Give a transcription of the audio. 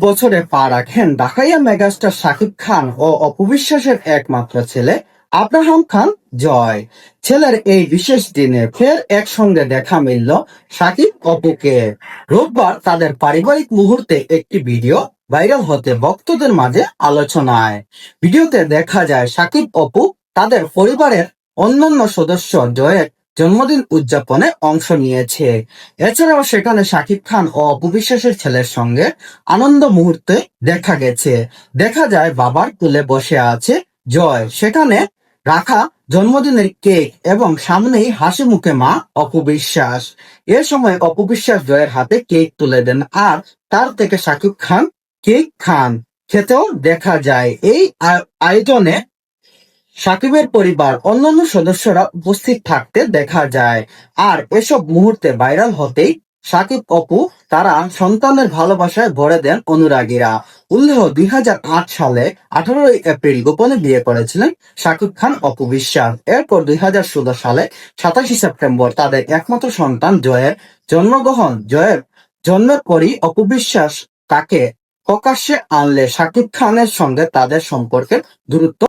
বছরে পা রাখেন ঢাকাইয়া মেগাস্টার শাকিব খান ও অপবিশ্বাসের একমাত্র ছেলে আব্রাহাম খান জয়। ছেলের এই বিশেষ দিনে ফের একসঙ্গে দেখা মিলল শাকিব অপুকে। রোববার তাদের পারিবারিক মুহূর্তে একটি ভিডিও ভাইরাল হতে ভক্তদের মাঝে আলোচনায়। ভিডিওতে দেখা যায় শাকিব অপু তাদের পরিবারের অন্যান্য সদস্য জয়ের জন্মদিন উদযাপনে অংশ নিয়েছে। এছাড়াও সেখানে শাকিব খান ও অপু বিশ্বাসের ছেলের সঙ্গে আনন্দ মুহূর্তে দেখা গেছে। দেখা যায় বাবার কোলে বসে আছে জয়। সেখানে রাখা জন্মদিনের কেক এবং সামনেই হাসি মুখে মা অপবিশ্বাস। এ সময় অপবিশ্বাস জয়ের হাতে কেক তুলে দেন আর তার থেকে শাকিব খান কেক খান। খেতেও দেখা যায়। এই আয়োজনে সাকিবের পরিবার, অন্যান্য সদস্যরা উপস্থিত থাকতে দেখা যায়। আর এসব মুহূর্তে ভাইরাল হতেই সাকিব অপু তারা সন্তানের ভালোবাসায় ভরে দেন অনুরাগীরা। উল্লেখ দুই হাজার আট সালে আঠারোই এপ্রিল গোপনে বিয়ে করেছিলেন সাকিব খান অপু বিশ্বাস। এরপর দুই হাজার ষোলো সালে সাতাশে সেপ্টেম্বর তাদের একমাত্র সন্তান জয়ের জন্মগ্রহণ জয়ের জন্মের পরই অপু বিশ্বাস তাকে প্রকাশ্যে আনলে সাকিব খানের সঙ্গে তাদের সম্পর্কের দূরত্ব